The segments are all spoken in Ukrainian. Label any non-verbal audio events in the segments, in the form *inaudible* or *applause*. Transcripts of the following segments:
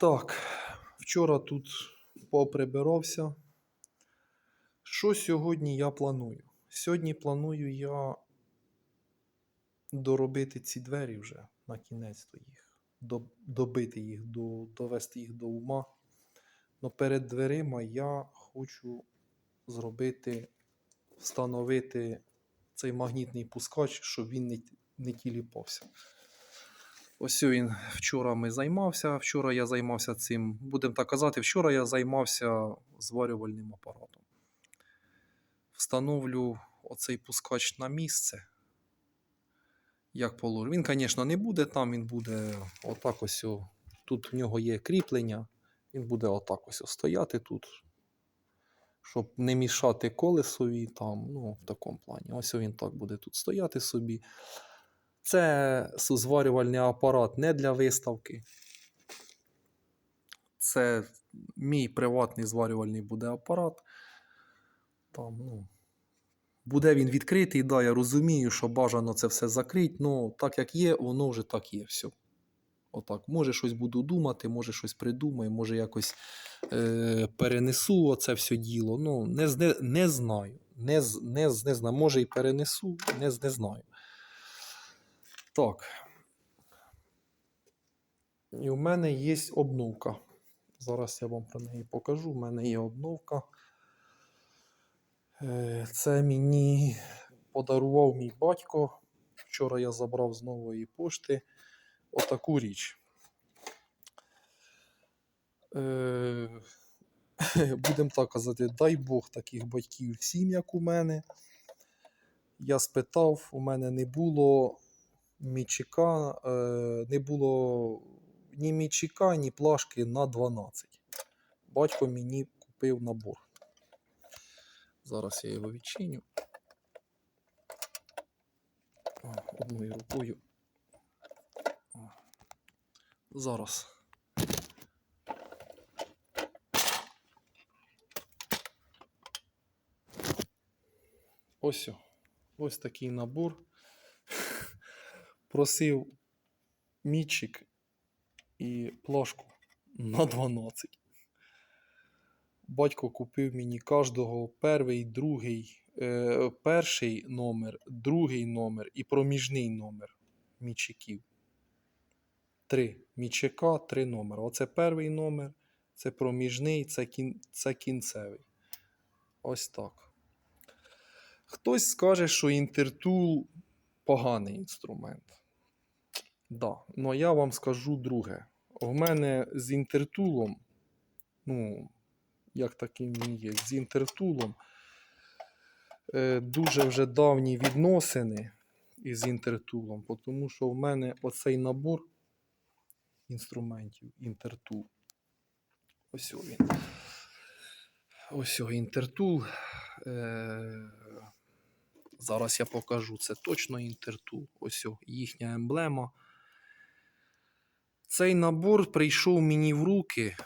Так, вчора тут поприбирався. Що сьогодні я планую? Сьогодні планую я доробити ці двері вже на кінець до їх, добити їх, довести їх до ума. Но перед дверима я хочу зробити, встановити цей магнітний пускач, щоб він не, не тіліпався. Ось він вчора ми займався. Вчора я займався цим, будемо так казати, вчора я займався зварювальним апаратом. Встановлю оцей пускач на місце. Як положу. Він, звісно, не буде там, він буде отак ось. Тут в нього є кріплення. Він буде отак ось стояти тут. Щоб не мішати колесові там, ну, в такому плані. Ось він так буде тут стояти собі. Це зварювальний апарат не для виставки. Це мій приватний зварювальний буде апарат. Там, ну, буде він відкритий, да, я розумію, що бажано це все закрити, але так як є, воно вже так є. Все. Отак. Може щось буду думати, може щось придумаю, може якось е, перенесу оце все діло. Ну, не, не, не знаю. Не, не, не знаю. Може і перенесу, не, не знаю. Так. І в мене є обновка. Зараз я вам про неї покажу. У мене є обновка. Е, Це мені подарував мій батько. Вчора я забрав з нової пошти отаку річ. Е, *laughs* Будемо так казати, дай Бог таких батьків всім, як у мене. Я спитав, у мене не було мічика, е, не було ні мічика, ні плашки на 12. Батько мені купив набор. Зараз я його відчиню. Одною рукою. Зараз. Ось. Ось такий набор. Просив мічик і плашку *laughs* на 12. Батько купив мені кожного перший, другий, е, перший номер, другий номер і проміжний номер мічиків. Три мічика, три номери. Оце перший номер, це проміжний, це, кін, це кінцевий. Ось так. Хтось скаже, що інтертул поганий інструмент. Да, но я вам скажу друге. В мене з інтертулом, ну, як таким він є, з інтертулом е, дуже вже давні відносини із інтертулом, тому що в мене оцей набор інструментів інтертул. Ось він. Ось інтертул. Е, зараз я покажу. Це точно інтертул. Ось їхня емблема. Цей набор прийшов мені в руки,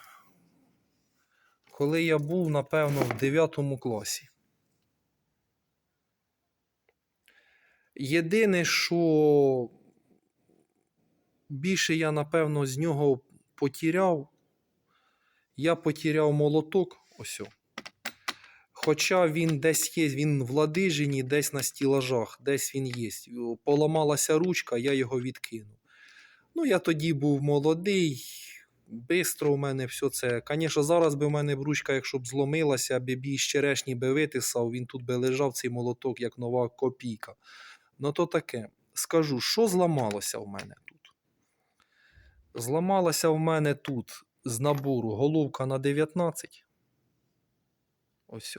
коли я був, напевно, в 9 класі. Єдине, що більше я, напевно, з нього потіряв, я потіряв молоток. Ось. Хоча він десь є, він в ладижині, десь на стілажах, десь він є. Поламалася ручка, я його відкинув. Ну, я тоді був молодий, бистро у мене все це. Звісно, зараз би в мене б ручка, якщо б зломилася, би бій з черешні би витисав, він тут би лежав цей молоток, як нова копійка. Ну то таке. Скажу, що зламалося в мене тут? Зламалася в мене тут з набору головка на 19. Ось.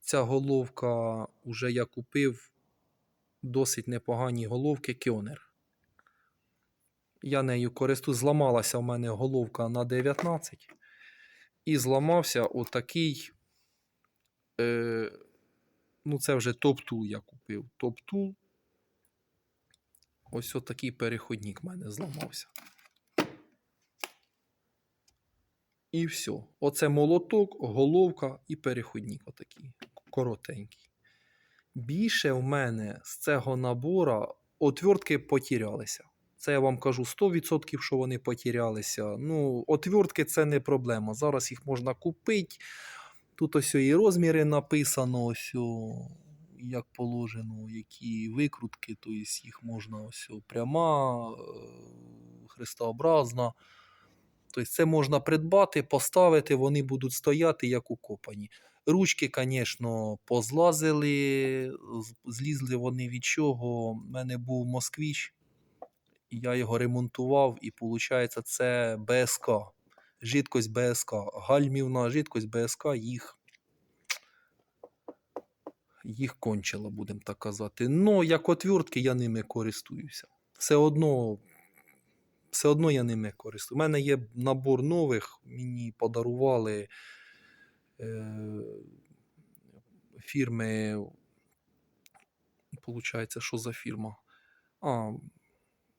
Ця головка вже я купив досить непогані головки Кьонер. Я нею користуюсь. Зламалася в мене головка на 19. І зламався отакий. Е, ну, це вже топ-тул я купив. Топ-тул. Ось отакий переходник в мене зламався. І все. Оце молоток, головка і переходник отакий. Коротенький. Більше в мене з цього набора отвертки потірялися. Це я вам кажу 100%, що вони потерялися. Ну, отвертки це не проблема. Зараз їх можна купити. Тут ось і розміри написано, ось як положено, які викрутки, тобто їх можна ось пряма, е, хрестообразна. Тобто це можна придбати, поставити, вони будуть стояти як укопані. Ручки, звісно, позлазили, злізли вони від чого. У мене був москвіч, я його ремонтував, і виходить, це БСК. Жидкость БСК. Гальмівна жидкость БСК їх, їх кончила, будемо так казати. Ну, як отвертки, я ними користуюся. Все одно, все одно я ними користуюся. У мене є набор нових, мені подарували е, фірми. Получається, що за фірма? А,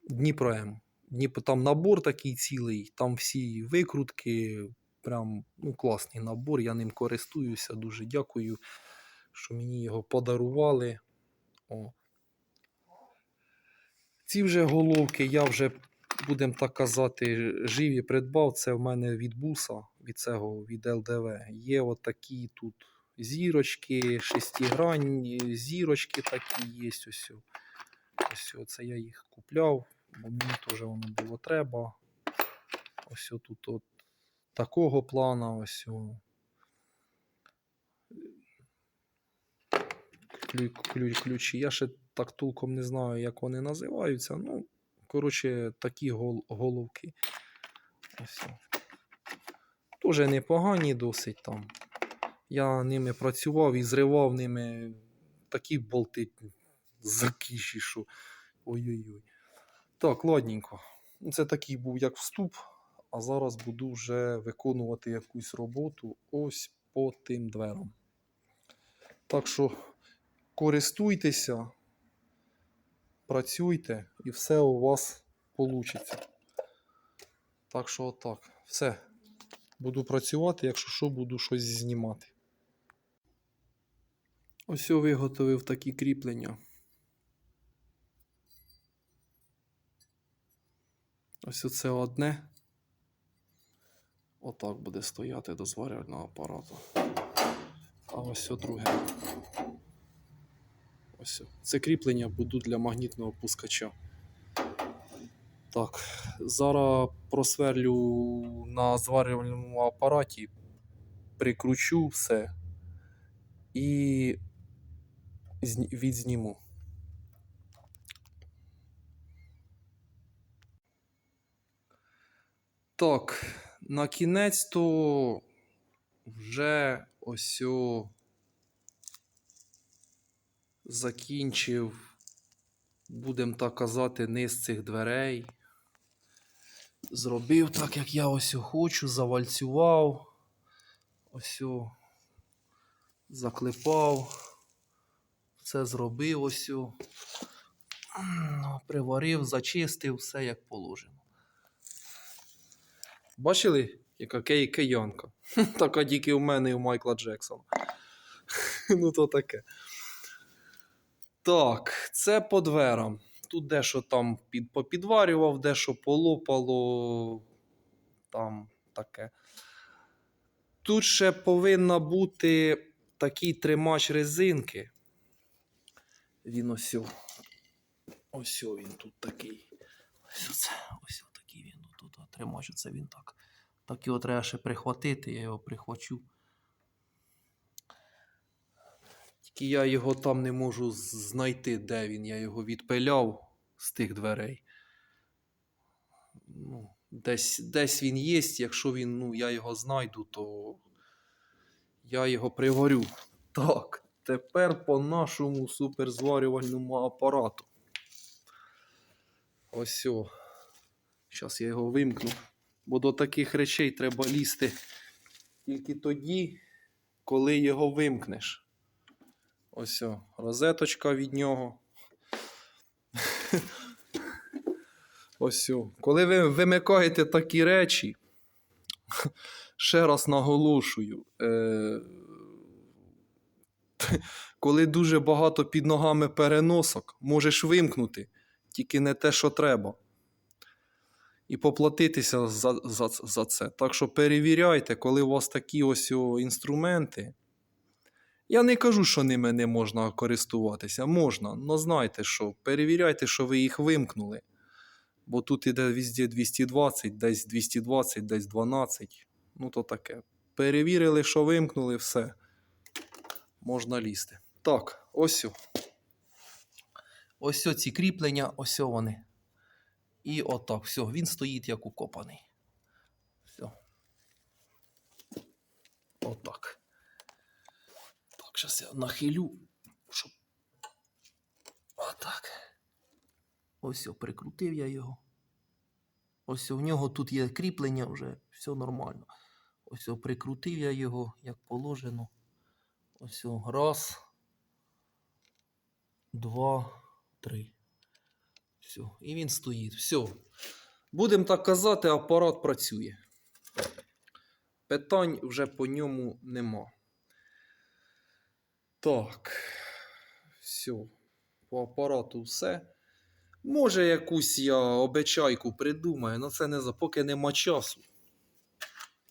Дніпро. Дніпро, там набор такий цілий, там всі викрутки. Прям ну, класний набор, я ним користуюся. Дуже дякую, що мені його подарували. О. Ці вже головки я вже, будемо так казати, живі придбав. Це в мене від буса, від цього, від ЛДВ. Є от тут зірочки, шестигранні зірочки такі є. Ось. Ось це я їх купляв, бо мені теж воно було треба. Ось тут от такого плана, ось. о. Клю, клю, ключі. Я ще так толком не знаю, як вони називаються. Ну, коротше, такі гол, головки. Ось. Дуже непогані досить там. Я ними працював і зривав ними такі болти закіші, що. Ой-ой-ой. Так, ладненько. Це такий був як вступ, а зараз буду вже виконувати якусь роботу ось по тим дверам. Так що користуйтеся, працюйте і все у вас вийде. Так що отак. Все. Буду працювати, якщо що, буду щось знімати. Ось я виготовив такі кріплення. Ось оце одне. Отак буде стояти до зварювального апарату. А ось друге. Ось. Це кріплення будуть для магнітного пускача. Так, зараз просверлю на зварювальному апараті, прикручу все і зні- відзніму. Так, на кінець то вже ось закінчив, будемо так казати, низ цих дверей. Зробив так, як я ось хочу, завальцював, ось заклепав, все зробив ось Приварив, зачистив, все як положено. Бачили, яка кей? *laughs* Така тільки у мене і у Майкла Джексона. *laughs* ну, то таке. Так, це по дверам. Тут дещо там під, попідварював, дещо полопало. Там таке. Тут ще повинна бути такий тримач резинки. Він ось. Ось він тут такий. Ось оце, ось тут о, тримач. Оце він так. Так його треба ще прихватити, я його прихвачу. Тільки я його там не можу знайти, де він. Я його відпиляв з тих дверей. Ну, десь, десь він є. Якщо він, ну, я його знайду, то я його приварю. Так, тепер по нашому суперзварювальному апарату. Ось о. Зараз я його вимкну. Бо до таких речей треба лізти тільки тоді, коли його вимкнеш. Ось о, розеточка від нього. *laughs* Ось о. Коли ви вимикаєте такі речі, *laughs* ще раз наголошую. Е- *laughs* коли дуже багато під ногами переносок, можеш вимкнути, тільки не те, що треба. І поплатитися за, за, за це. Так що перевіряйте, коли у вас такі ось інструменти. Я не кажу, що ними не можна користуватися. Можна, але знайте, що перевіряйте, що ви їх вимкнули. Бо тут іде везде 220, десь 220, десь 12. Ну то таке. Перевірили, що вимкнули, все. Можна лізти. Так, ось. Ось ці кріплення, ось вони. І отак, все, він стоїть як укопаний. Все. Отак. Так, зараз я нахилю, щоб. Отак. Ось о, прикрутив я його. Ось в нього тут є кріплення вже, все нормально. Ось прикрутив я його, як положено. Ось раз. Два, три. Все. І він стоїть. Все. Будемо так казати, апарат працює. Питань вже по ньому нема. Так. Все. По апарату все. Може, якусь я обечайку придумаю, але це не за поки нема часу.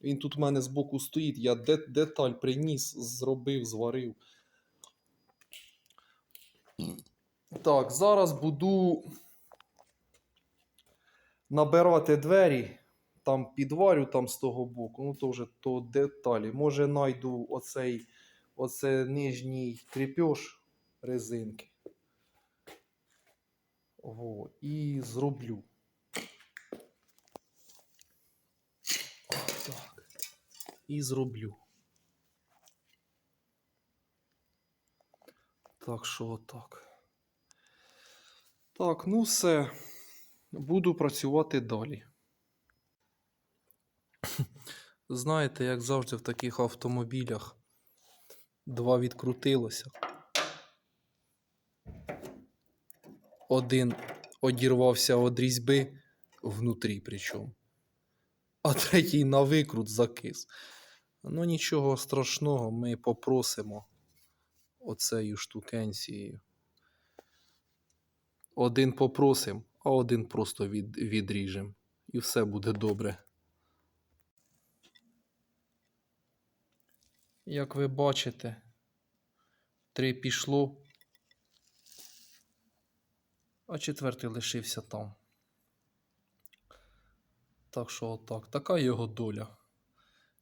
Він тут в мене збоку стоїть, я де, деталь приніс, зробив, зварив. Так, зараз буду набирати двері, там підварю там з того боку, ну то вже то деталі. Може знайду оцей, оце нижній кріпеж резинки. Ого, і зроблю. Так. І зроблю. Так що отак. Так, ну все. Буду працювати далі. Знаєте, як завжди в таких автомобілях два відкрутилося. Один одірвався від різьби внутрі причому, а третій на викрут закис. Ну нічого страшного, ми попросимо оцею штукенцією. Один попросимо, а один просто від, відріжемо. І все буде добре. Як ви бачите, три пішло, а четвертий лишився там. Так що отак, така його доля.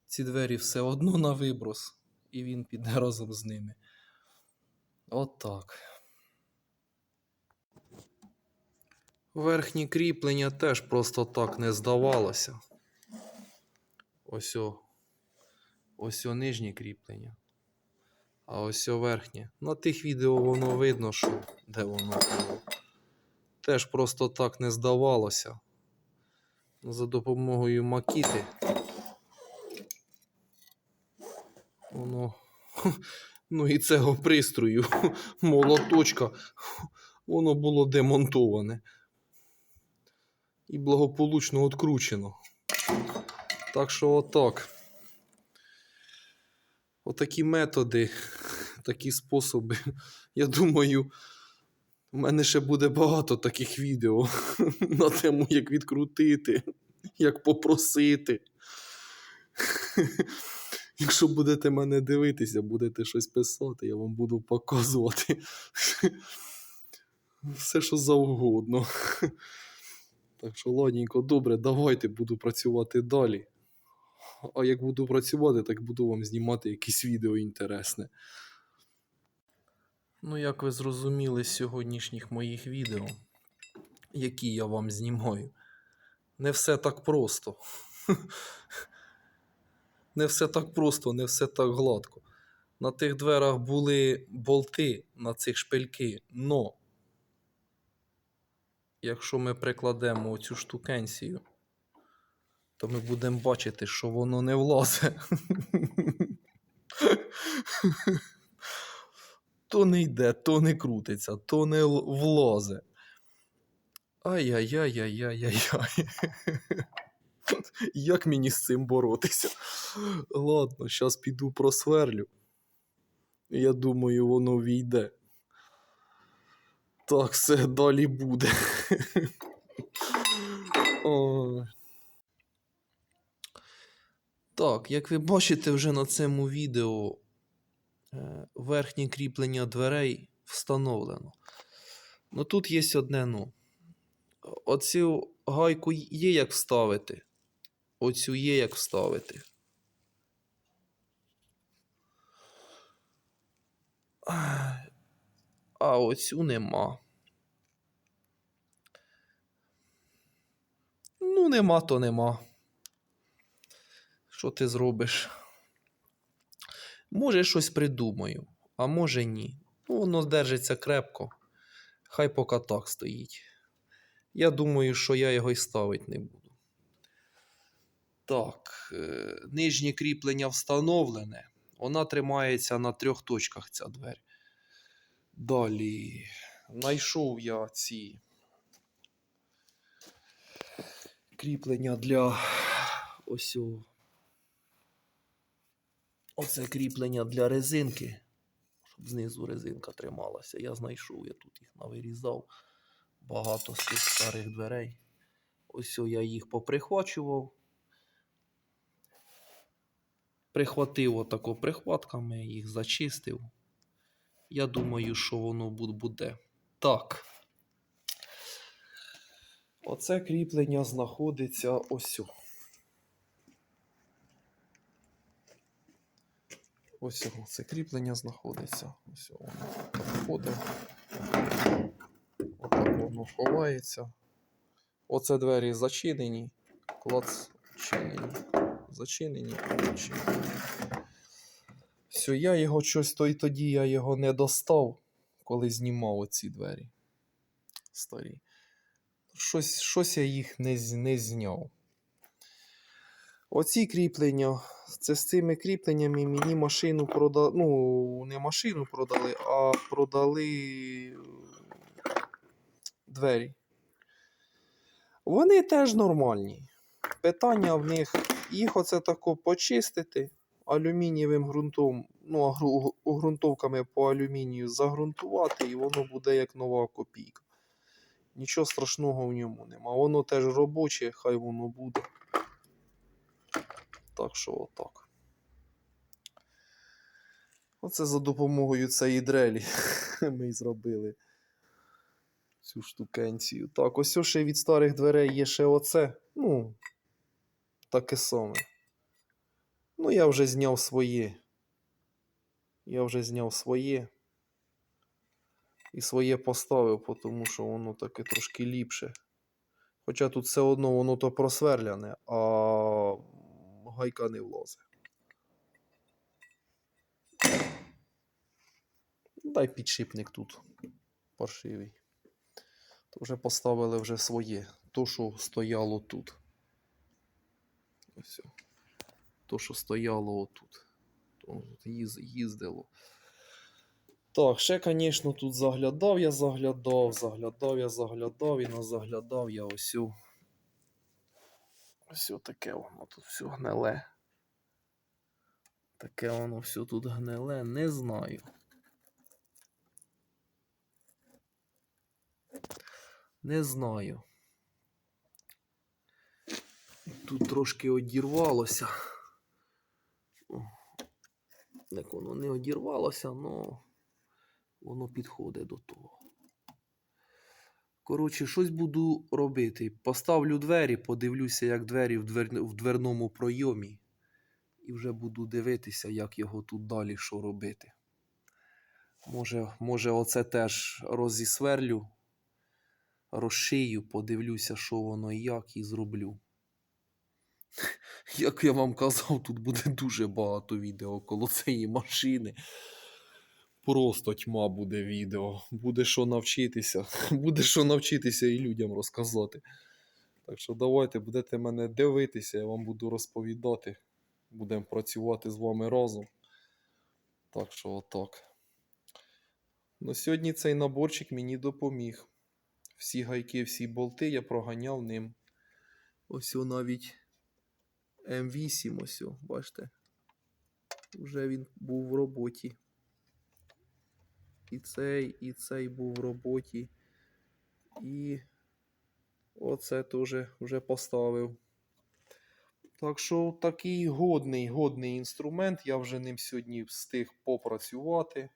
Ці двері все одно на виброс, і він піде разом з ними. Отак. Верхні кріплення теж просто так не здавалося. Ось о. Ось о нижнє кріплення. А ось о верхнє. На тих відео воно видно, що де воно було. Теж просто так не здавалося. За допомогою макіти. Воно. *laughs* Ну і цього пристрою, *laughs* молоточка, *laughs* воно було демонтоване і благополучно відкручено. Так що отак. Отакі методи, такі способи. Я думаю, у мене ще буде багато таких відео *laughs* на тему, як відкрутити, як попросити. *laughs* Якщо будете мене дивитися, будете щось писати, я вам буду показувати. *laughs* Все, що завгодно. Так що, ладненько, добре, давайте буду працювати далі. А як буду працювати, так буду вам знімати якісь відео інтересне. Ну, як ви зрозуміли з сьогоднішніх моїх відео, які я вам знімаю, не все так просто. *laughs* Не все так просто, не все так гладко. На тих дверах були болти на цих шпильки, но якщо ми прикладемо оцю штукенцію, то ми будемо бачити, що воно не влазить. То не йде, то не крутиться, то не влазе. Ай-яй-яй-яй-яй-яй. Як мені з цим боротися? Ладно, зараз піду просверлю. Я думаю, воно війде. Так все далі буде. О. Так, як ви бачите вже на цьому відео, е, верхнє кріплення дверей встановлено. Ну тут є одне ну. Оцю гайку є як вставити. Оцю є як вставити. А оцю нема. Ну, нема, то нема. Що ти зробиш? Може, щось придумаю, а може ні. Ну, воно держиться крепко. Хай поки так стоїть. Я думаю, що я його й ставити не буду. Так, е, нижнє кріплення встановлене. Вона тримається на трьох точках, ця двері. Далі. Знайшов я ці кріплення для ось. Оце кріплення для резинки, щоб знизу резинка трималася. Я знайшов, я тут їх навирізав. Багато з цих старих дверей. Ось я їх поприхвачував. Прихватив отако прихватками, їх зачистив. Я думаю, що воно буде. Так. Оце кріплення знаходиться ось. Ось о, це кріплення знаходиться. Ось воно входить. Отак воно ховається. Оце двері зачинені. Клац відчинені. Зачинені, відчинені. Все, я його щось то й тоді я його не достав, коли знімав оці двері. Старі. Щось, щось я їх не, не зняв. Оці кріплення. Це з цими кріпленнями мені машину продали. Ну, не машину продали, а продали е, двері. Вони теж нормальні. Питання в них їх оце тако почистити алюмінієвим ґрунтом, ну, ґрунтовками по алюмінію загрунтувати, і воно буде як нова копійка. Нічого страшного в ньому нема. Воно теж робоче, хай воно буде. Так що отак. Оце за допомогою цієї дрелі *laughs* ми зробили цю штукенцію. Так, ось ще від старих дверей є ще оце. Ну, таке саме. Ну, я вже зняв своє. Я вже зняв своє. І своє поставив, тому що воно таке трошки ліпше. Хоча тут все одно воно то просверляне, а гайка не влазить. Дай підшипник тут паршивий. То вже поставили вже своє. То, що стояло тут. Ось. То, що стояло отут. Їздило. Так, ще, звісно, тут заглядав я, заглядав, заглядав я, заглядав і назаглядав я ось. Ось таке воно тут все гниле. Таке воно все тут гниле, не знаю. Не знаю. Тут трошки одірвалося. Як воно не одірвалося, але воно підходить до того. Коротше, щось буду робити. Поставлю двері, подивлюся, як двері в, двер... в дверному пройомі. І вже буду дивитися, як його тут далі що робити. Може, може оце теж розісверлю, розшию, подивлюся, що воно і як, і зроблю. Як я вам казав, тут буде дуже багато відео коло цієї машини. Просто тьма буде відео. Буде що навчитися. *laughs* Буде що навчитися і людям розказати. Так що давайте будете мене дивитися, я вам буду розповідати. Будемо працювати з вами разом. Так що отак. Ну, сьогодні цей наборчик мені допоміг. Всі гайки, всі болти я проганяв ним. Ось навіть М8, ось, бачите. Вже він був в роботі. І цей, і цей був в роботі. І оце теж вже поставив. Так що такий годний, годний інструмент. Я вже ним сьогодні встиг попрацювати.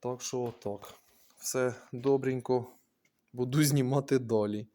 Так що так. Все добренько. Буду знімати далі.